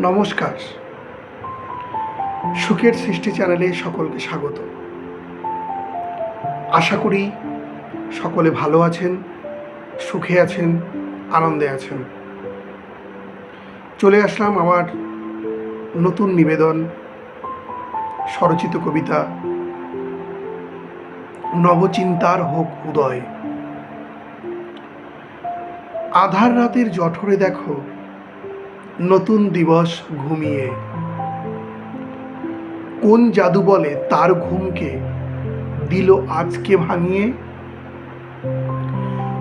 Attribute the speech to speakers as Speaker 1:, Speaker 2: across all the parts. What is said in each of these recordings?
Speaker 1: নমস্কার। সুখের সৃষ্টি চ্যানেলে সকলকে স্বাগত। আশা করি সকলে ভালো আছেন, সুখে আছেন, আনন্দে আছেন। চলে আসলাম আমার নতুন নিবেদন, স্বরচিত কবিতা, নবচিন্তার হোক উদয়। আধার রাতের জঠরে দেখো নতুন দিবস ঘুমিয়ে। কোন জাদু বলে তার ঘুমকে দিল আজকে ভাঙিয়ে?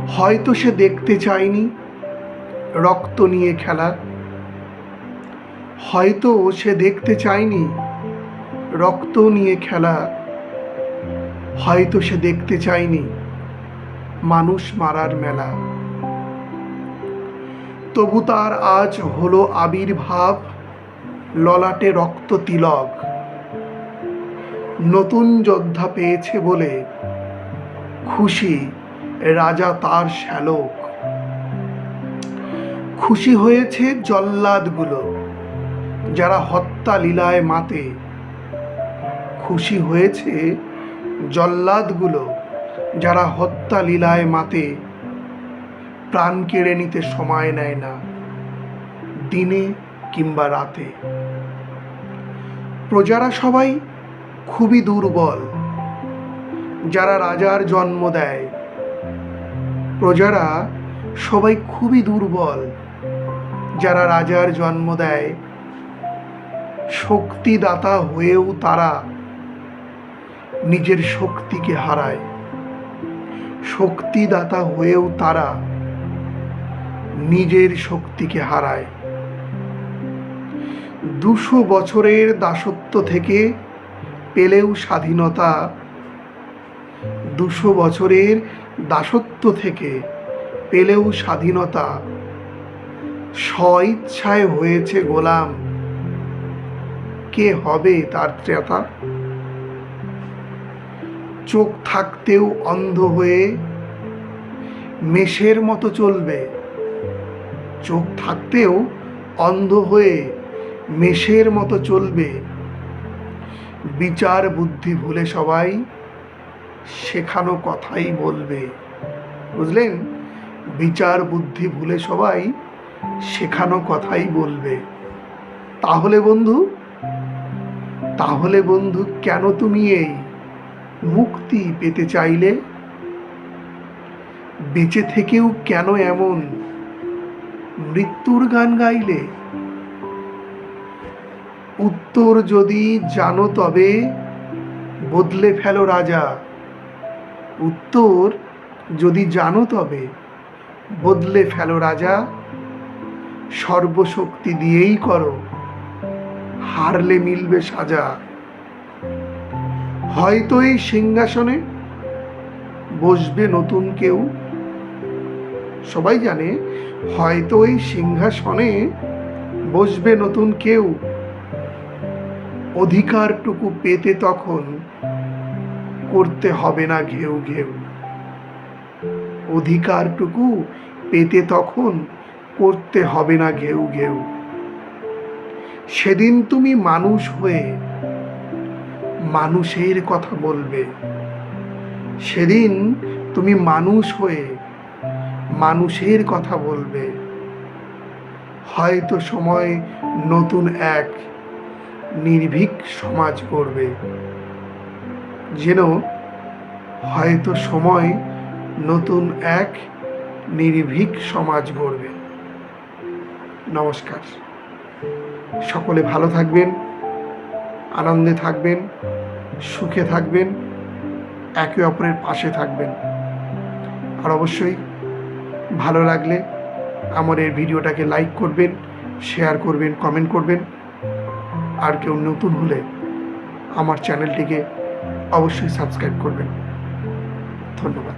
Speaker 1: হয়তো সে দেখতে চায়নি রক্ত নিয়ে খেলা। হয়তো সে দেখতে চায়নি রক্ত নিয়ে খেলা। হয়তো সে দেখতে চায়নি মানুষ মারার মেলা। তবু তার আজ হলো আবির্ভাব, ললাটে রক্ত তিলক। নতুন যোদ্ধা পেয়েছে বলে খুশি রাজা তার শ্যালক। খুশি হয়েছে জল্লাদগুলো, যারা হত্যা লীলায় মাতে। খুশি হয়েছে জল্লাদগুলো, যারা হত্যা লীলায় মাতে। প্রাণ কেড়ে নিতে সময় নেয় না, দিনে কিংবা রাতে। প্রজারা সবাই খুবই দুর্বল। যারা রাজার জন্ম দেয়, প্রজারা সবাই খুবই দুর্বল। যারা রাজার জন্ম দেয়, শক্তিদাতা হয়েও তারা নিজের শক্তিকে হারায়। শক্তিদাতা হয়েও তারা নিজের শক্তিকে হারায়। দুশো বছরের দাসত্ব থেকে পেলেও স্বাধীনতা। দুশো বছরের দাসত্ব থেকে পেলেও স্বাধীনতা। স্বইচ্ছায় হয়েছে গোলাম। কে হবে তার ত্রেতা? চোখ থাকতেও অন্ধ হয়ে, মেষের মতো চলবে। চোখ থাকতেও অন্ধ হয়ে মেষের মতো চলবে। বিচার বুদ্ধি ভুলে সবাই শেখানো কথাই বলবে। বুঝলেন? বিচার বুদ্ধি ভুলে সবাই শেখানো কথাই বলবে। তাহলে বন্ধু তাহলে বন্ধু কেন তুমি এই মুক্তি পেতে চাইলে? বেঁচে থেকেও কেন এমন মৃত্যুর গান গাইলে? উত্তর যদি জানো তবে, বদলে ফেলো রাজা। উত্তর যদি জানো তবে, বদলে ফেলো রাজা। সর্বশক্তি দিয়েই করো, হারলে মিলবে সাজা। হয়তো এই সিংহাসনে বসবে নতুন কেউ। সবাই জানে, হয়তো এই সিংহাসনে বসবে নতুন কেউ। অধিকারটুকু পেতে তখন করতে হবে না ঘেউ ঘেউ। অধিকারটুকু পেতে তখন করতে হবে না ঘেউ ঘেউ। সেদিন তুমি মানুষ হয়ে মানুষের কথা বলবে। সেদিন তুমি মানুষ হয়ে মানুষের কথা বলবে। হয়তো সময় নতুন এক নির্ভীক সমাজ করবে যেন হয়তো সময় নতুন এক নির্ভীক সমাজ গড়বে। নমস্কার। সকলে ভালো থাকবেন, আনন্দে থাকবেন, সুখে থাকবেন, একে অপরের পাশে থাকবেন। আর অবশ্যই ভালো লাগলে আমার এই ভিডিওটাকে লাইক করবেন শেয়ার করবেন কমেন্ট করবেন। আর কেউ নতুন হলে আমার চ্যানেলটিকে অবশ্যই সাবস্ক্রাইব করবেন। ধন্যবাদ।